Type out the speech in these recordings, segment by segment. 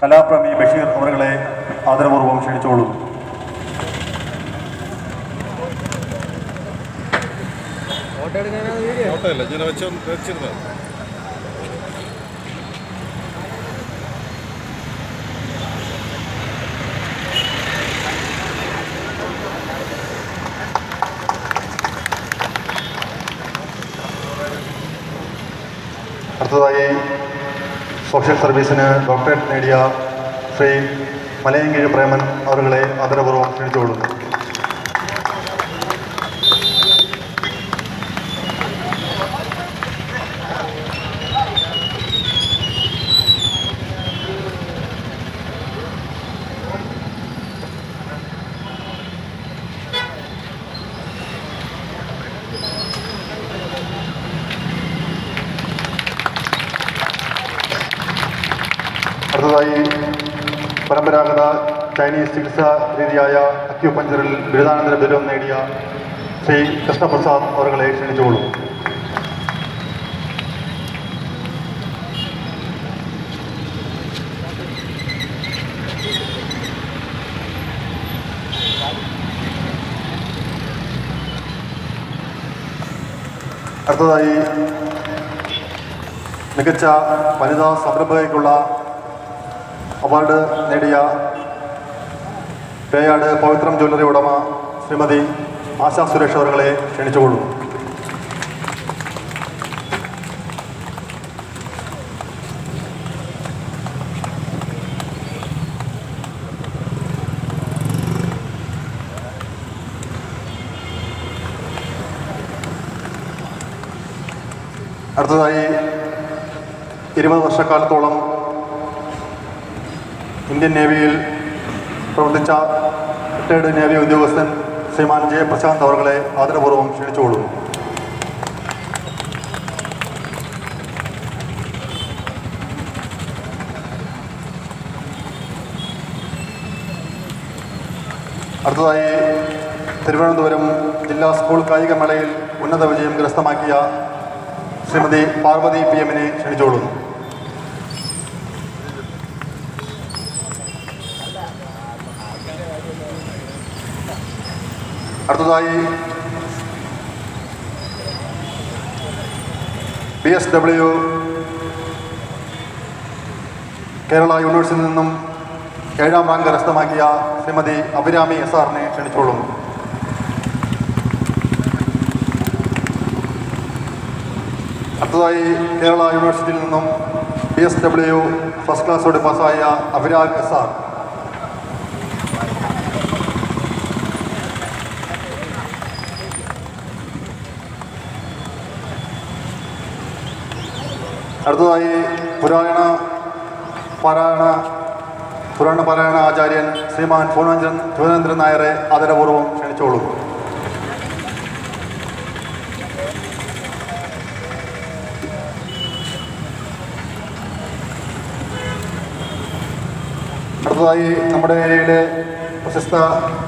കലാപ്രേമി ബഷീർ അവരുകളെ ആദരപൂർവം ക്ഷണിച്ചോളൂ അടുത്തതായി സോഷ്യൽ സർവീസിന് ഡോക്ടറേറ്റ് നേടിയ ശ്രീ മലയങ്കിഴ് പ്രേമൻ അവരുടെ ആദരപൂർവം ക്ഷണിച്ചുകൊള്ളുന്നു. അടുത്തതായി പരമ്പരാഗത ചൈനീസ് ചികിത്സാ രീതിയായ അക്യുപഞ്ചറിൽ ബിരുദാനന്തര ബിരുദം നേടിയ ശ്രീ കൃഷ്ണപ്രസാദ് അവരെ ക്ഷണിച്ചുകൊള്ളും. അടുത്തതായി മികച്ച വനിതാ സംരംഭകയ്ക്കുള്ള അവാർഡ് നേടിയ പേയാട് പവിത്രം ജ്വല്ലറി ഉടമ ശ്രീമതി ആശാ സുരേഷ് അവരുകളെ ക്ഷണിച്ചുകൊള്ളുന്നു അടുത്തതായി ഇരുപത് വർഷക്കാലത്തോളം ഇന്ത്യൻ നേവിയിൽ പ്രവർത്തിച്ച റിട്ടയർഡ് നേവി ഉദ്യോഗസ്ഥൻ ശ്രീമാൻ ജെ പ്രശാന്ത് അവർകളെ ആദരപൂർവം ക്ഷണിച്ചുകൊള്ളുന്നു. അടുത്തതായി തിരുവനന്തപുരം ജില്ലാ സ്കൂൾ കായികമേളയിൽ ഉന്നത വിജയം കരസ്ഥമാക്കിയ ശ്രീമതി പാർവതി പി എമ്മിനെ ക്ഷണിച്ചുകൊള്ളുന്നു. അടുത്തതായി ബി എസ് ഡബ്ല്യു കേരള യൂണിവേഴ്സിറ്റിയിൽ നിന്നും ഏഴാം റാങ്ക് കരസ്ഥമാക്കിയ ശ്രീമതി അഭിരാമി എസ് ആറിനെ ക്ഷണിച്ചോളും അടുത്തതായി കേരള യൂണിവേഴ്സിറ്റിയിൽ നിന്നും ബി എസ് ഡബ്ല്യു ഫസ്റ്റ് ക്ലാസ്സോടെ പാസ്സായ അഭിരാഗ് എസ് ആർ. അടുത്തതായി പുരാണ പാരായണ പുരാണ പാരായണ ആചാര്യൻ ശ്രീമാൻ ഭുവനേന്ദ്രൻ ഭുവനേന്ദ്രൻ നായരെ ആദരപൂർവം ക്ഷണിച്ചോളൂ. അടുത്തതായി നമ്മുടെ ഏരിയയിലെ പ്രശസ്ത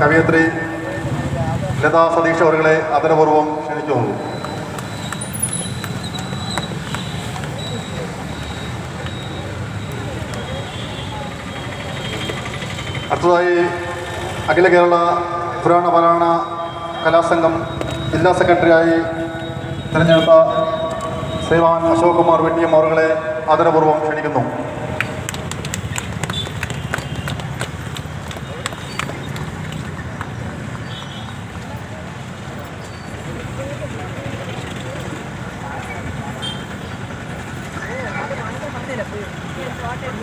കവയത്രി ലതാ സതീഷ് അവരുകളെ ആദരപൂർവം ക്ഷണിച്ചു അടുത്തതായി അഖില കേരള പുരാണ പാരായണ കലാസംഘം ജില്ലാ സെക്രട്ടറിയായി തിരഞ്ഞെടുത്ത ശ്രീമാൻ അശോക് കുമാർ വെട്ടിയം അവരുകളെ ആദരപൂർവം ക്ഷണിക്കുന്നു.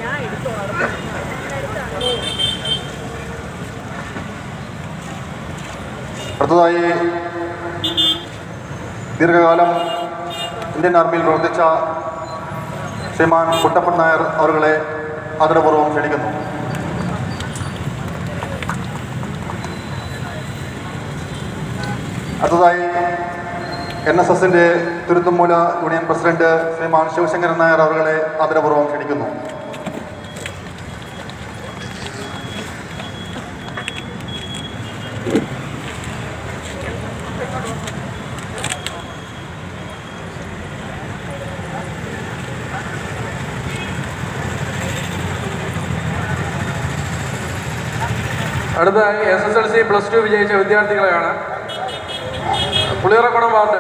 ഞാൻ അടുത്തതായി ദീർഘകാലം ഇന്ത്യൻ ആർമിയിൽ പ്രവർത്തിച്ച ശ്രീമാൻ കുട്ടപ്പൻ നായർ അവരുകളെ ആദരപൂർവം ക്ഷണിക്കുന്നു. അടുത്തതായി എൻ എസ് എസിന്റെ തുരുത്തുമൂല യൂണിയൻ പ്രസിഡന്റ് ശ്രീമാൻ ശിവശങ്കരൻ നായർ അവരുകളെ ആദരപൂർവം ക്ഷണിക്കുന്നു. അടുത്തതായി S S L C plus two വിജയിച്ച വിദ്യാർത്ഥികളെയാണ്. പുളിയറക്കുടം വാർഡ്